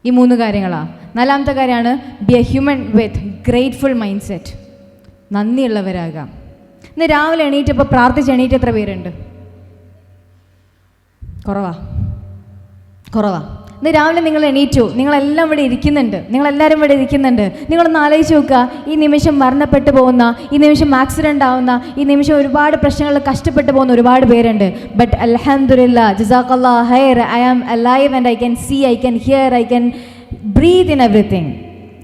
ഈ മൂന്ന് കാര്യങ്ങളാണ് നാലാമത്തെ കാര്യമാണ് be a human with grateful mind set നന്ദിയുള്ളവരാകാം. ഇന്ന് രാവിലെ എണീറ്റപ്പോൾ പ്രാർത്ഥിച്ച് എണീറ്റ് എത്ര പേരുണ്ട്? കുറവാ. കുറവാ. ഇന്ന് രാവിലെ നിങ്ങൾ എണീറ്റു. നിങ്ങളെല്ലാം ഇവിടെ ഇരിക്കുന്നുണ്ട്. നിങ്ങളെല്ലാവരും ഇവിടെ ഇരിക്കുന്നുണ്ട്. നിങ്ങളൊന്ന് ആലോചിച്ച് നോക്കുക. ഈ നിമിഷം മരണപ്പെട്ടു പോകുന്ന ഈ നിമിഷം ആക്സിഡന്റ് ആവുന്ന ഈ നിമിഷം ഒരുപാട് പ്രശ്നങ്ങളിൽ കഷ്ടപ്പെട്ടു പോകുന്ന ഒരുപാട് പേരുണ്ട്. ബട്ട് അലഹദില്ല ജസാഖല്ലാ higher I am alive and I can see I can hear I can breathe in everything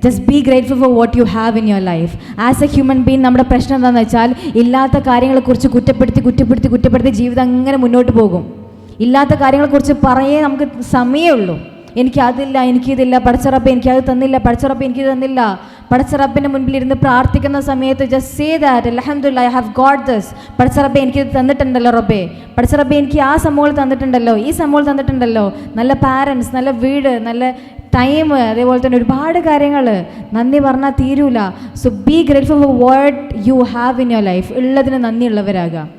just be grateful for what you have in your life as a human being നമ്മുടെ പ്രശ്നം എന്താണെന്ന് വെച്ചാൽ ഇല്ലാത്ത കാര്യങ്ങളെക്കുറിച്ച് കുറ്റപ്പെടുത്തി കുറ്റപ്പെടുത്തി കുറ്റപ്പെടുത്തി ജീവിതം അങ്ങനെ മുന്നോട്ട് പോകും. ഇല്ലാത്ത കാര്യങ്ങളെക്കുറിച്ച് പറയേ നമുക്ക് സമയമുള്ളൂ. എനിക്ക് അതില്ല എനിക്കിതില്ല പടച്ചറപ്പ് എനിക്ക് അത് തന്നില്ല പടച്ചറപ്പ് എനിക്ക് തന്നില്ല. പടച്ചറപ്പിന്റെ മുൻപിൽ ഇരുന്ന് പ്രാർത്ഥിക്കുന്ന സമയത്ത് ജസ്റ്റ് സേ ദാറ്റ് അലഹമുല്ല ഐ ഹാവ് ഗോഡ് ദിസ് പഠിച്ചറപ്പ് എനിക്ക് തന്നിട്ടുണ്ടല്ലോ റബ്ബേ. പഠിച്ചറപ്പ് എനിക്ക് ആ സംഭവം തന്നിട്ടുണ്ടല്ലോ ഈ സംഭവം തന്നിട്ടുണ്ടല്ലോ. നല്ല പാരൻസ് നല്ല വീട് നല്ല ടൈം അതേപോലെ തന്നെ ഒരുപാട് കാര്യങ്ങൾ. നന്ദി പറഞ്ഞാൽ തീരൂല. So be grateful for what you have in your life ഉള്ളതിന് നന്ദിയുള്ളവരാകാം.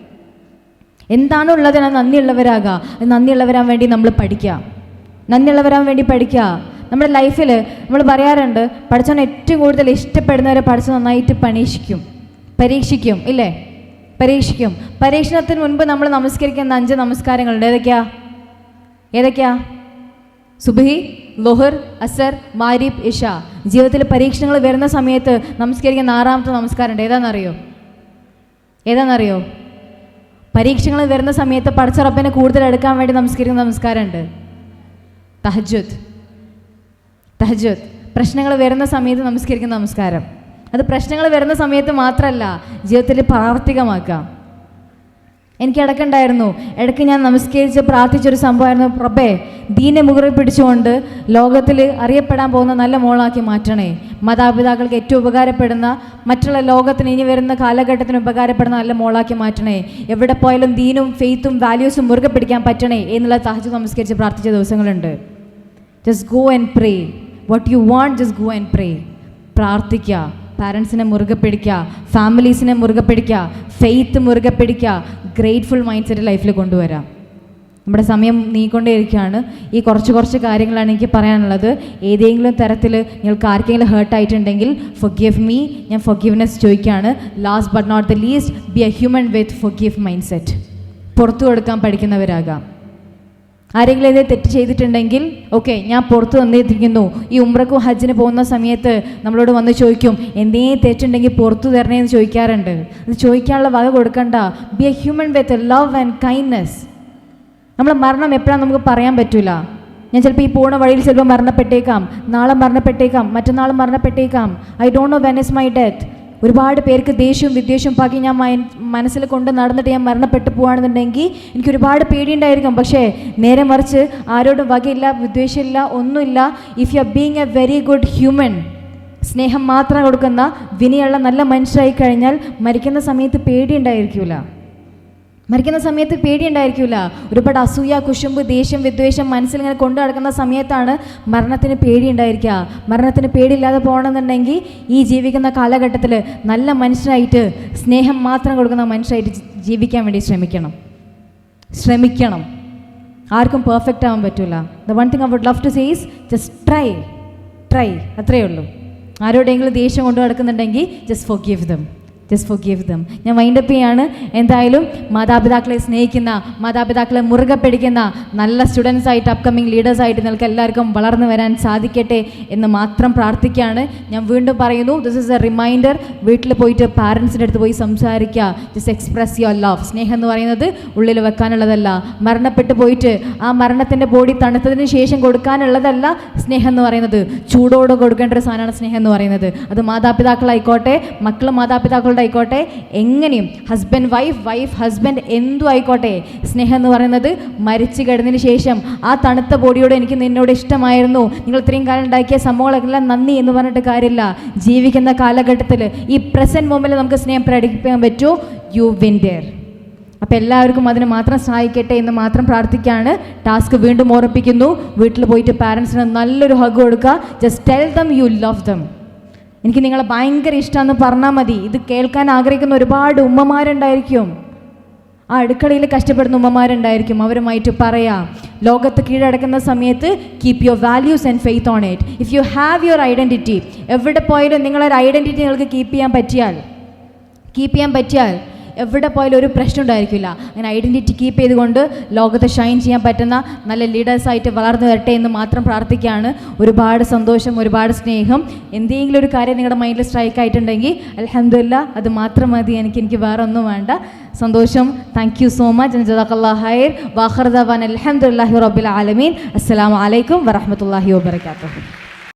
എന്താണോ ഉള്ളതിന് നന്ദിയുള്ളവരാകുക നന്ദിയുള്ളവരാൻ വേണ്ടി നമ്മൾ പഠിക്കുക നന്ദിയുള്ളവരാൻ വേണ്ടി പഠിക്കുക നമ്മുടെ ലൈഫിൽ നമ്മൾ പറയാറുണ്ട് പഠിച്ചവൻ ഏറ്റവും കൂടുതൽ ഇഷ്ടപ്പെടുന്നവരെ പഠിച്ച് നന്നായിട്ട് പരീക്ഷിക്കും. പരീക്ഷിക്കും ഇല്ലേ? പരീക്ഷിക്കും. പരീക്ഷണത്തിന് മുൻപ് നമ്മൾ നമസ്കരിക്കുന്ന അഞ്ച് നമസ്കാരങ്ങളുണ്ട്. ഏതൊക്കെയാ? ഏതൊക്കെയാ? സുബഹി ലൊഹർ അസർ മാരിബ് ഇഷ. ജീവിതത്തിൽ പരീക്ഷണങ്ങൾ വരുന്ന സമയത്ത് നമസ്കരിക്കുന്ന ആറാമത്തെ നമസ്കാരമുണ്ട്. ഏതാണെന്നറിയോ ഏതാണെന്നറിയോ പരീക്ഷകൾ വരുന്ന സമയത്ത് പടച്ചറപ്പിനെ കൂടുതൽ എടുക്കാൻ വേണ്ടി നമസ്കരിക്കുന്ന നമസ്കാരമുണ്ട്. തഹജുദ് തഹജുദ് പ്രശ്നങ്ങൾ വരുന്ന സമയത്ത് നമസ്കരിക്കുന്ന നമസ്കാരം. അത് പ്രശ്നങ്ങൾ വരുന്ന സമയത്ത് മാത്രമല്ല ജീവിതത്തിൽ പ്രാവർത്തികമാക്കാം. എനിക്ക് ഇടയ്ക്കുണ്ടായിരുന്നു ഇടയ്ക്ക് ഞാൻ നമസ്കരിച്ച് പ്രാർത്ഥിച്ചൊരു സംഭവമായിരുന്നു. പ്രഭേ ദീനെ മുകളിൽ പിടിച്ചുകൊണ്ട് ലോകത്തിൽ അറിയപ്പെടാൻ പോകുന്ന നല്ല മോളാക്കി മാറ്റണേ. മാതാപിതാക്കൾക്ക് ഏറ്റവും ഉപകാരപ്പെടുന്ന മറ്റുള്ള ലോകത്തിന് ഇനി വരുന്ന കാലഘട്ടത്തിന് ഉപകാരപ്പെടുന്ന നല്ല മോളാക്കി മാറ്റണേ. എവിടെ പോയാലും ദീനും ഫെയ്ത്തും വാല്യൂസും മുറുകെ പിടിക്കാൻ പറ്റണേ എന്നുള്ള സഹജ നമസ്കരിച്ച് പ്രാർത്ഥിച്ച ദിവസങ്ങളുണ്ട്. Just go and pray what you want just go and pray പ്രാർത്ഥിക്കുക പാരൻസിനെ മുറുകെ പിടിക്കുക ഫാമിലീസിനെ മുറുകെ പിടിക്കുക ഫെയ്ത്ത് മുറുകെ പിടിക്കുക ഗ്രേറ്റ്ഫുൾ മൈൻഡ് സെറ്റ് ലൈഫിൽ കൊണ്ടുവരാം. നമ്മുടെ സമയം നീക്കൊണ്ടേയിരിക്കുകയാണ് ഈ കുറച്ച് കുറച്ച് കാര്യങ്ങളാണ് എനിക്ക് പറയാനുള്ളത്. ഏതെങ്കിലും തരത്തിൽ നിങ്ങൾക്ക് ആർക്കെങ്കിലും ഹേർട്ട് ആയിട്ടുണ്ടെങ്കിൽ ഫൊഗീവ് മീ ഞാൻ ഫൊഗീവ്നെസ് ചോദിക്കുകയാണ്. Last but not the least be a human with forgive mind set പുറത്തു കൊടുക്കാൻ പഠിക്കുന്നവരാകാം. ആരെങ്കിലും ഇതേ തെറ്റ് ചെയ്തിട്ടുണ്ടെങ്കിൽ ഓക്കെ ഞാൻ പുറത്ത് വന്നിരിക്കുന്നു. ഈ ഉമ്രക്കും ഹജ്ജിന് പോകുന്ന സമയത്ത് നമ്മളോട് വന്ന് ചോദിക്കും എന്തേ തെറ്റുണ്ടെങ്കിൽ പുറത്തു തരണേന്ന് ചോദിക്കാറുണ്ട്. അത് ചോദിക്കാനുള്ള വക കൊടുക്കണ്ട. Be a human with love and kindness നമ്മൾ മരണം എപ്പോഴാണ് നമുക്ക് പറയാൻ പറ്റില്ല ഞാൻ ചിലപ്പോൾ ഈ പോണ വഴിയിൽ ചിലപ്പോൾ മരണപ്പെട്ടേക്കാം. നാളെ മരണപ്പെട്ടേക്കാം. മറ്റന്നാൾ മരണപ്പെട്ടേക്കാം. I don't know when is my death ഒരുപാട് പേർക്ക് ദേഷ്യവും വിദ്വേഷവും പാക്കി ഞാൻ മനസ്സിൽ കൊണ്ട് നടന്നിട്ട് ഞാൻ മരണപ്പെട്ടു പോവാണെന്നുണ്ടെങ്കിൽ എനിക്ക് ഒരുപാട് പേടിയുണ്ടായിരിക്കും. പക്ഷേ നേരെ മറിച്ച് ആരോടും വകയില്ല വിദ്വേഷമില്ല ഒന്നുമില്ല. If you are being a very good human സ്നേഹം മാത്രം കൊടുക്കുന്ന വിനിയുള്ള നല്ല മനുഷ്യരായി കഴിഞ്ഞാൽ മരിക്കുന്ന സമയത്ത് പേടിയുണ്ടായിരിക്കില്ല മരിക്കുന്ന സമയത്ത് പേടിയുണ്ടായിരിക്കില്ല ഒരുപാട് അസൂയ കുശുമ്പ് ദേഷ്യം വിദ്വേഷം മനസ്സിൽ ഇങ്ങനെ കൊണ്ടു നടക്കുന്ന സമയത്താണ് മരണത്തിന് പേടിയുണ്ടായിരിക്കുക. മരണത്തിന് പേടിയില്ലാതെ പോകണമെന്നുണ്ടെങ്കിൽ ഈ ജീവിക്കുന്ന കാലഘട്ടത്തിൽ നല്ല മനുഷ്യനായിട്ട് സ്നേഹം മാത്രം കൊടുക്കുന്ന മനുഷ്യനായിട്ട് ജീവിക്കാൻ വേണ്ടി ശ്രമിക്കണം. ശ്രമിക്കണം. ആർക്കും പെർഫെക്റ്റ് ആവാൻ പറ്റില്ല the one thing I would love to says just try try അത്രയേ ഉള്ളൂ. ആരോടെങ്കിലും ദേഷ്യം കൊണ്ടു നടക്കുന്നുണ്ടെങ്കിൽ just forgive them just forgive them ഞാൻ വൈൻഡപ്പ് ചെയ്യാണ്. എന്തായാലും മാതാപിതാക്കളെ സ്നേഹിക്കുന്ന മാതാപിതാക്കളെ മുറുകെ പിടിക്കുന്ന നല്ല സ്റ്റുഡൻസ് ആയിട്ട് അപ്കമിങ് ലീഡേഴ്സ് ആയിട്ട് നിങ്ങൾക്ക് എല്ലാവർക്കും വളർന്നു വരാൻ സാധിക്കട്ടെ എന്ന് മാത്രം പ്രാർത്ഥിക്കുകയാണ്. ഞാൻ വീണ്ടും പറയുന്നു ദിസ് ഇസ് എ റിമൈൻഡർ വീട്ടിൽ പോയിട്ട് പാരൻസിന്റെ അടുത്ത് പോയി സംസാരിക്കുക. ജസ്റ്റ് എക്സ്പ്രസ് യുവർ ലവ് സ്നേഹം എന്ന് പറയുന്നത് ഉള്ളിൽ വെക്കാനുള്ളതല്ല. മരണപ്പെട്ട് പോയിട്ട് ആ മരണത്തിന്റെ ബോഡി തണുത്തതിന് ശേഷം കൊടുക്കാനുള്ളതല്ല സ്നേഹം എന്ന് പറയുന്നത്. ചൂടോടെ കൊടുക്കേണ്ട ഒരു സാധനമാണ് സ്നേഹം എന്ന് പറയുന്നത്. അത് മാതാപിതാക്കളായിക്കോട്ടെ മക്കൾ മാതാപിതാക്കളുടെ ആയിക്കോട്ടെ. എങ്ങനെയും ഹസ്ബൻഡ് വൈഫ് വൈഫ് ഹസ്ബൻഡ് എന്തു ആയിക്കോട്ടെ. സ്നേഹം എന്ന് പറയുന്നത് മരിച്ചു കിടന്നതിന് ശേഷം ആ തണുത്ത ബോഡിയോട് എനിക്ക് നിന്നോട് ഇഷ്ടമായിരുന്നു. നിങ്ങൾ ഇത്രയും കാലം ഉണ്ടാക്കിയ സംഭവങ്ങളെല്ലാം നന്ദി എന്ന് പറഞ്ഞിട്ട് കാര്യമില്ല. ജീവിക്കുന്ന കാലഘട്ടത്തിൽ ഈ പ്രസന്റ് മൊമെന്റിൽ നമുക്ക് സ്നേഹം പ്രകടിപ്പിക്കാൻ പറ്റൂ. യു വിൻ ഡെയർ അപ്പോൾ എല്ലാവർക്കും അതിന് മാത്രം സഹായിക്കട്ടെ എന്ന് മാത്രം പ്രാർത്ഥിക്കുകയാണ്. ടാസ്ക് വീണ്ടും ഓർപ്പിക്കുന്നു വീട്ടിൽ പോയിട്ട് പാരൻസിന് നല്ലൊരു ഹഗ് കൊടുക്കുക. Just tell them you love them എനിക്ക് നിങ്ങളെ ഭയങ്കര ഇഷ്ടമെന്ന് പറഞ്ഞാൽ മതി. ഇത് കേൾക്കാൻ ആഗ്രഹിക്കുന്ന ഒരുപാട് ഉമ്മമാരുണ്ടായിരിക്കും. ആ അടുക്കളയിൽ കഷ്ടപ്പെടുന്ന ഉമ്മമാരുണ്ടായിരിക്കും. അവരുമായിട്ട് പറയാം. ലോകത്ത് കീഴടക്കുന്ന സമയത്ത് keep your values and faith on it if you have your identity എവിടെ പോയാലും നിങ്ങളൊരു ഐഡന്റിറ്റി നിങ്ങൾക്ക് കീപ്പ് ചെയ്യാൻ പറ്റിയാൽ കീപ്പ് ചെയ്യാൻ പറ്റിയാൽ എവിടെ പോയാലും ഒരു പ്രശ്നം ഉണ്ടായിരിക്കില്ല. അങ്ങനെ ഐഡന്റിറ്റി കീപ്പ് ചെയ്തുകൊണ്ട് ലോകത്തെ ഷൈൻ ചെയ്യാൻ പറ്റുന്ന നല്ല ലീഡേഴ്സായിട്ട് വളർന്നു വരട്ടെ എന്ന് മാത്രം പ്രാർത്ഥിക്കുകയാണ്. ഒരുപാട് സന്തോഷം ഒരുപാട് സ്നേഹം. എന്തെങ്കിലും ഒരു കാര്യം നിങ്ങളുടെ മൈൻഡിൽ സ്ട്രൈക്ക് ആയിട്ടുണ്ടെങ്കിൽ അലഹമില്ല അത് മാത്രം മതി. എനിക്ക് എനിക്ക് വേറെ ഒന്നും വേണ്ട. സന്തോഷം. താങ്ക് യു സോ മച്ച് ജനജാഹായർ ഹൈർ വാഹർദവാൻ അലഹമുല്ലാഹി റബ്ബിൽ ആലമീൻ. അസ്സാം വലൈക്കും വറഹമത്തല്ലാഹി വാബർക്കാത്തു